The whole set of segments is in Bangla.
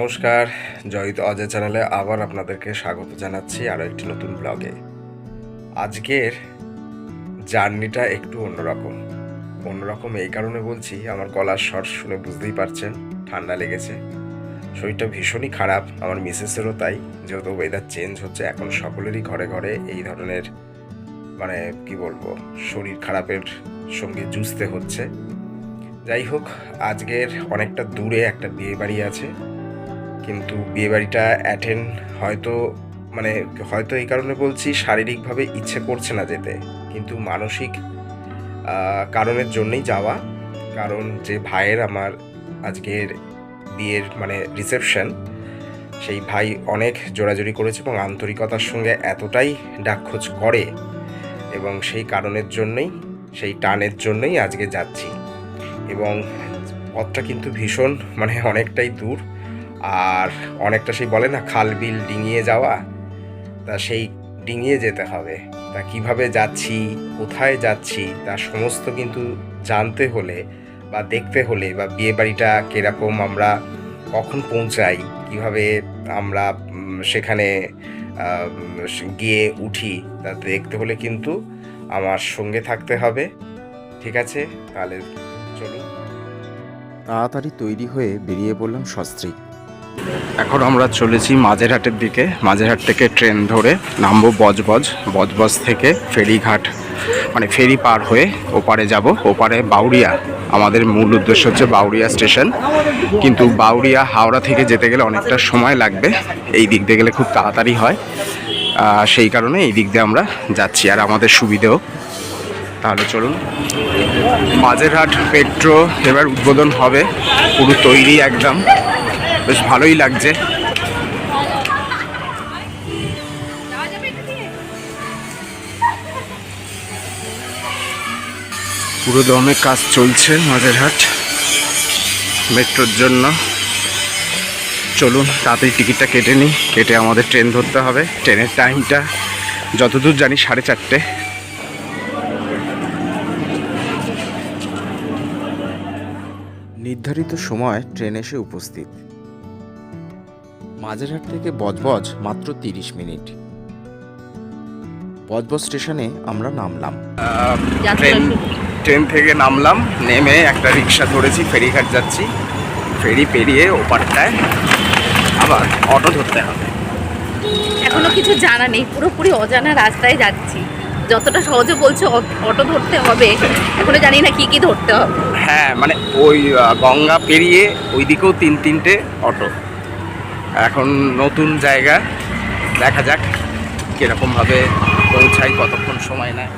নমস্কার জয়িত অজয় চ্যানেলে আবার আপনাদেরকে স্বাগত জানাচ্ছি আরও একটি নতুন ব্লগে। আজকের জার্নিটা একটু অন্যরকম। অন্যরকম এই কারণে বলছি, আমার গলার স্বর শুনে বুঝতেই পারছেন, ঠান্ডা লেগেছে। শরীরটা ভীষণই খারাপ, আমার মিসেসেরও তাই, যেহেতু ওয়েদার চেঞ্জ হচ্ছে, এখন সকলেরই ঘরে ঘরে এই ধরনের মানে কি বলব, শরীর খারাপের সঙ্গে যুঝতে হচ্ছে। যাই হোক, আজকের অনেকটা দূরে একটা বিয়ে বাড়ি আছে। কিন্তু বিয়েবাড়িটা অ্যাটেন্ড হয়তো মানে হয়তো এই কারণে বলছি শারীরিকভাবে ইচ্ছে করছে না যেতে। কিন্তু মানসিক কারণের জন্যই যাওয়া। কারণ যে ভাইয়ের আমার আজকের বিয়ের মানে রিসেপশন সেই ভাই অনেক জোরাজুরি করেছে এবং আন্তরিকতার সঙ্গে এতটাই ডাকখোঁজ করে এবং সেই কারণের জন্যই, সেই টানের জন্যই আজকে যাচ্ছি। এবং পথটা কিন্তু ভীষণ মানে অনেকটাই দূর। আর অনেকটা সেই বলে না, খাল বিল ডিঙিয়ে যাওয়া, তা সেই ডিঙিয়ে যেতে হবে। তা কীভাবে যাচ্ছি, কোথায় যাচ্ছি, তা সমস্ত কিন্তু জানতে হলে বা দেখতে হলে বা বিয়ে বাড়িটা কীরকম, আমরা কখন পৌঁছাই, কীভাবে আমরা সেখানে গিয়ে উঠি, তা দেখতে হলে কিন্তু আমার সঙ্গে থাকতে হবে। ঠিক আছে? তাহলে চলুন। তাড়াতাড়ি তৈরি হয়ে বেরিয়ে পড়লাম সস্ত্রীক এখন আমরা চলেছি মাঝেরহাটের দিকে। মাঝেরহাট থেকে ট্রেন ধরে নামবো বজবজ। বজবজ থেকে ফেরিঘাট মানে ফেরি পার হয়ে ওপারে যাব। ওপারে বাউরিয়া আমাদের মূল উদ্দেশ্য হচ্ছে বাউরিয়া স্টেশন। কিন্তু বাউরিয়া হাওড়া থেকে যেতে গেলে অনেকটা সময় লাগবে। এই দিক দিয়ে গেলে খুব তাড়াতাড়ি হয়। সেই কারণে এই দিক দিয়ে আমরা যাচ্ছি। আর আমাদের সুবিধেও। তাহলে চলুন। মাঝেরহাট পেট্রো এবার উদ্বোধন হবে। পুরো তৈরি একদম। বেশ ভালোই লাগছে। পুরো দমে কাজ চলছে মাঝেরহাট। মেট্রোর জন্য। চলুন, তাড়াতাড়ি টিকিটটা কেটে নিই। কেটে আমাদের ট্রেন ধরতে হবে। ট্রেনের টাইমটা যতদূর জানি সাড়ে চারটে। নির্ধারিত সময় ট্রেন এসে উপস্থিত। মাঝেরহাট থেকে বজবজ মাত্র তিরিশ মিনিট। বজবজ স্টেশনে আমরা নামলাম। ট্রেন ট্রেন থেকে নামলাম নেমে একটা রিক্সা ধরেছি ফেরিঘাট যাচ্ছি। ফেরি পেরিয়ে ওপারটায় আবার অটো ধরতে হবে। এখনও কিছু জানা নেই পুরোপুরি অজানা রাস্তায় যাচ্ছি। যতটা সহজে বলছো অটো ধরতে হবে। এখনও জানি না কি কি ধরতে হবে। হ্যাঁ মানে ওই গঙ্গা পেরিয়ে ওই দিকেও তিন তিনটে অটো। এখন নতুন জায়গা দেখা যাক কীরকমভাবে পৌঁছাই কতক্ষণ সময় নেয়।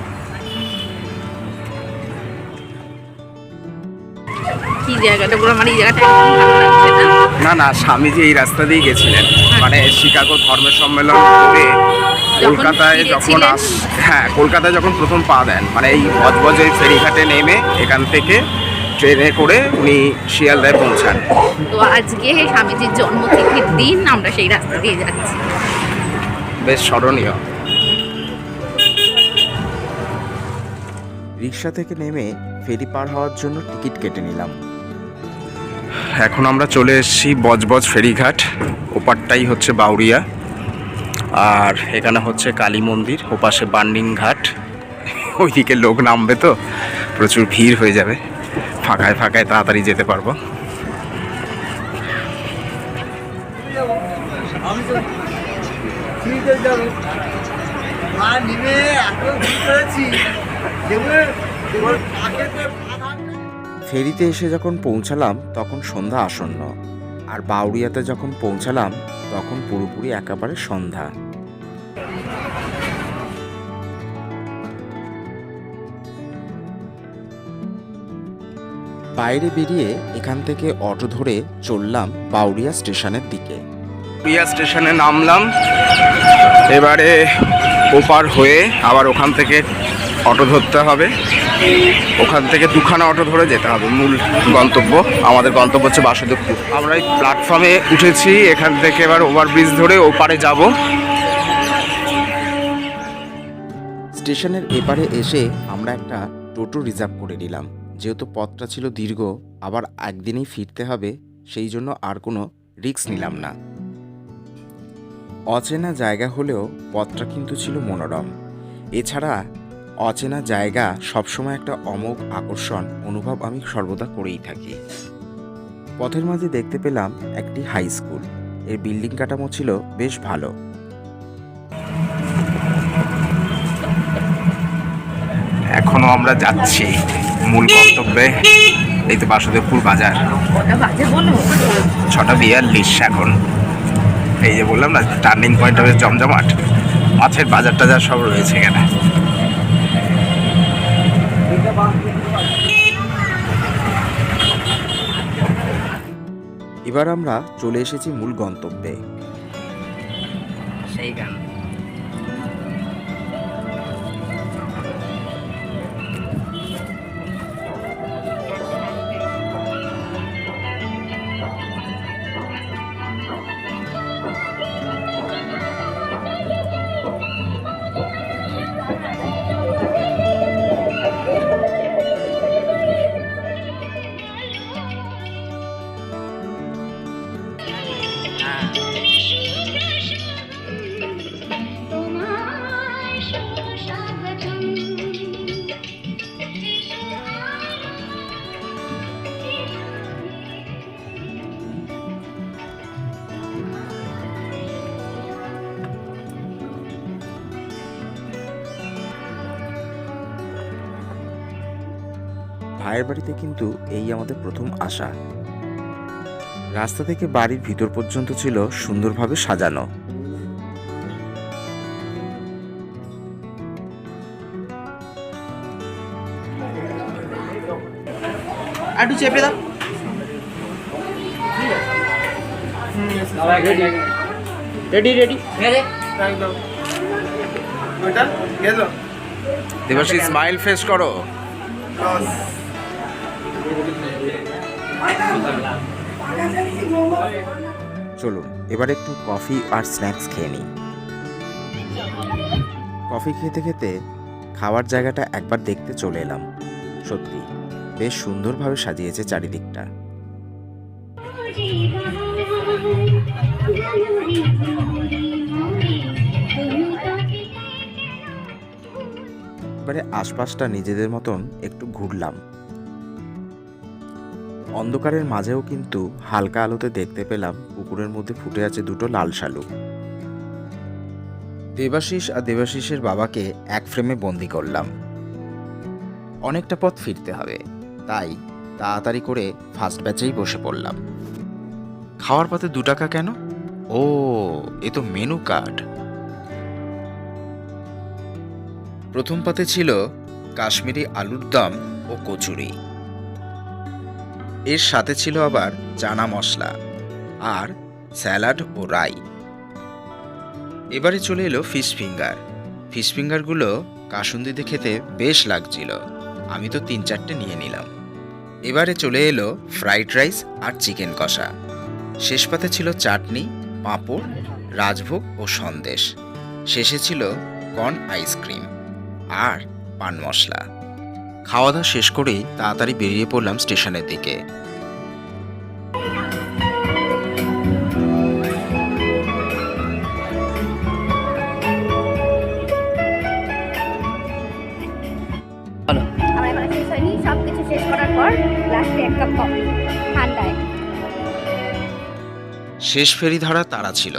কি জায়গাটা? পুরো আমার এই জায়গাটা একদম ভালো লাগছে না? না স্বামীজি এই রাস্তা দিয়ে গেছিলেন মানে শিকাগো ধর্ম সম্মেলন করে কলকাতায় যখন আস হ্যাঁ কলকাতায় যখন প্রথম পা দেন মানে এই বজবজে ফেরিঘাটে নেমে এখান থেকে ট্রেনে করে উনি শিয়ালদায় পৌঁছান। তো আজকে স্বামীজির জন্মতিথির দিন আমরা সেই রাস্তা দিয়ে যাচ্ছি। বেশ স্মরণীয়। রিক্সা থেকে নেমে ফেরি পার হওয়ার জন্য টিকিট কেটে নিলাম। এখন আমরা চলে এসেছি বজবজ ফেরিঘাট। ওপারটাই হচ্ছে বাউরিয়া। আর এখানে হচ্ছে কালী মন্দির ওপাশে বান্ডিং ঘাট। ওইদিকে লোক নামবে তো প্রচুর ভিড় হয়ে যাবে। ফাঁকায় ফাঁকায় তাড়াতাড়ি যেতে পারব। ফ্রিতে এসে যখন পৌঁছালাম, তখন সন্ধ্যা আসন্ন। আর বাউরিয়াতে যখন পৌঁছালাম, তখন পুরোপুরি একেবারে সন্ধ্যা। বাইরে বেরিয়ে এখান থেকে অটো ধরে চললাম বাউরিয়া স্টেশনের দিকে। স্টেশনে নামলাম। এবারে ওপার হয়ে আবার ওখান থেকে অটো ধরতে হবে। ওখান থেকে দুখানা অটো ধরে যেতে হবে। মূল গন্তব্য আমাদের গন্তব্য হচ্ছে বাসুদেবপুর। আমরা এই প্ল্যাটফর্মে উঠেছি। এখান থেকে এবার ওভারব্রিজ ধরে ওপারে যাব। স্টেশনের এপারে এসে আমরা একটা টোটো রিজার্ভ করে নিলাম। যেহেতু পথটা ছিল দীর্ঘ, আবার একদিনেই ফিরতে হবে, সেই জন্য আর কোনো রিস্ক নিলাম না। অচেনা জায়গা হলেও পথটা কিন্তু ছিল মনোরম। এছাড়া অচেনা জায়গা সবসময় একটা অমোঘ আকর্ষণ, অনুভব আমি সর্বদা করেই থাকি। পথের মাঝে দেখতে পেলাম একটি হাই স্কুল। এর বিল্ডিং কাঠামো ছিল বেশ ভালো। এখনও আমরা যাচ্ছি। মূল গন্তব্যে এই তো বাসুদেবপুর বাজার। ছটা বিয়াল্লিশ এখন। এই যে বললাম না টার্নিং পয়েন্ট হবে জমজমাট। মাছের বাজার টাজার সব রয়েছে এখানে। এবার আমরা চলে এসেছি মূল গন্তব্যে। সেই গান। ভাইয়ের বাড়িতে কিন্তু এই আমাদের প্রথম আসা। রাস্তা থেকে বাড়ির ভিতর পর্যন্ত ছিল সুন্দরভাবে সাজানো। একটু চেপে দাও। Ready ready Debashi smile face করো। চলুন, এবার একটু কফি আর স্ন্যাক্স খেয়ে নিই। কফি খেতে খেতে খাওয়ার জায়গাটা একবার দেখতে চলে এলাম। সত্যি, বেশ সুন্দরভাবে সাজিয়েছে চারিদিকটা। এবারে আশপাশটা নিজেদের মতন একটু ঘুরলাম। অন্ধকারের মাঝেও কিন্তু হালকা আলোতে দেখতে পেলাম পুকুরের মধ্যে ফুটে আছে দুটো লাল শালুক দেবাশিস আর দেবাশিসের বাবাকে এক ফ্রেমে বন্দি করলাম। অনেকটা পথ ফিরতে হবে, তাই তাড়াতাড়ি করে ফার্স্ট ব্যাচেই বসে পড়লাম। খাওয়ার পথে দু টাকা কেন? ও, এ তো মেনু কার্ড। প্রথম পাতে ছিল কাশ্মীরি আলুর দম ও কচুরি। এর সাথে ছিল আবার চানা মশলা আর স্যালাড ও রাই। এবারে চলে এলো ফিশ ফিঙ্গার। ফিশ ফিঙ্গারগুলো কাসুন্দিতে খেতে বেশ লাগছিল। আমি তো তিন চারটে নিয়ে নিলাম। এবারে চলে এলো ফ্রাইড রাইস আর চিকেন কষা। শেষ পাতে ছিল চাটনি, পাঁপড়, রাজভোগ ও সন্দেশ। শেষে ছিল কর্ন আইসক্রিম আর পান মশলা। খাওয়া দাওয়া শেষ করেই তাড়াতাড়ি বেরিয়ে পড়লাম স্টেশনের দিকে। শেষ হয়নি সব কিছু শেষ করার পর লাস্টে এক কাপ কফি ঠান্ডায়। শেষ ফেরি ধরা তারা ছিল।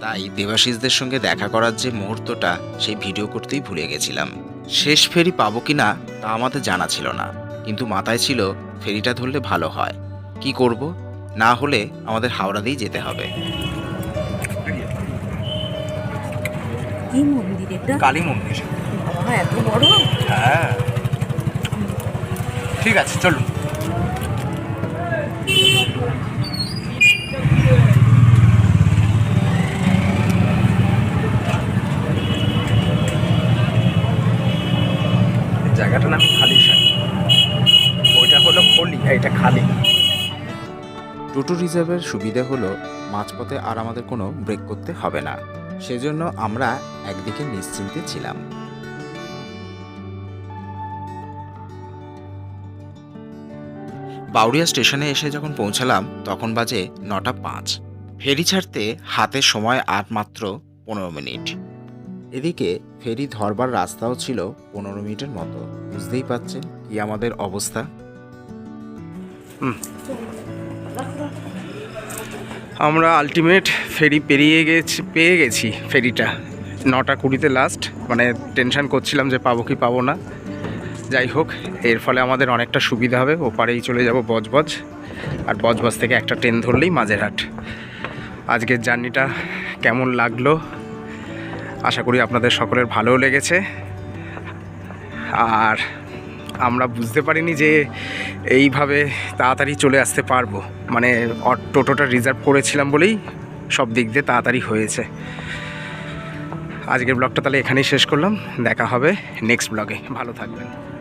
তাই দেবাশিসদের সঙ্গে দেখা করার যে মুহূর্তটা সেই ভিডিও করতেই ভুলে গেছিলাম। শেষ ফেরি পাবো কি না তা আমাদের জানা ছিল না। কিন্তু মাথায় ছিল ফেরিটা ধরলে ভালো হয়। কি করব? না হলে আমাদের হাওড়া দিয়ে যেতে হবে। কি মন্দির এটা? কালী মন্দির। এত বড়? হ্যাঁ। ঠিক আছে চলুন জায়গাটার নাম খালি ওইটা হলো খলি টোটো রিজার্ভের সুবিধা হলো মাঝপথে আর আমাদের কোনো ব্রেক করতে হবে না। সেজন্য আমরা একদিকে নিশ্চিন্তে ছিলাম। বাউরিয়া স্টেশনে এসে যখন পৌঁছালাম, তখন বাজে নটা পাঁচ। ফেরি ছাড়তে হাতে সময় আর মাত্র পনেরো মিনিট। এদিকে ফেরি ধরবার রাস্তাও ছিল পনেরো মিনিটের মতো। বুঝতেই পাচ্ছেন কি আমাদের অবস্থা? আমরা আলটিমেট ফেরি পেরিয়ে গেছি, পেয়ে গেছি ফেরিটা নটা কুড়িতে লাস্ট মানে টেনশান করছিলাম যে পাবো কি পাবো না। যাই হোক, এর ফলে আমাদের অনেকটা সুবিধা হবে, ওপারেই চলে যাব বজবজ। আর বজবজ থেকে একটা ট্রেন ধরলেই মাঝেরহাট। আজকের জার্নিটা কেমন লাগল? আশা করি আপনাদের সকলের ভালোও লেগেছে। আর আমরা বুঝতে পারিনি যে এইভাবে তাড়াতাড়ি চলে আসতে পারব। মানে টোটোটা রিজার্ভ করেছিলাম বলেই সব দিক দিয়ে তাড়াতাড়ি হয়েছে। আজকের ব্লগটা তাহলে এখানেই শেষ করলাম। দেখা হবে নেক্সট ব্লগে ভালো থাকবেন।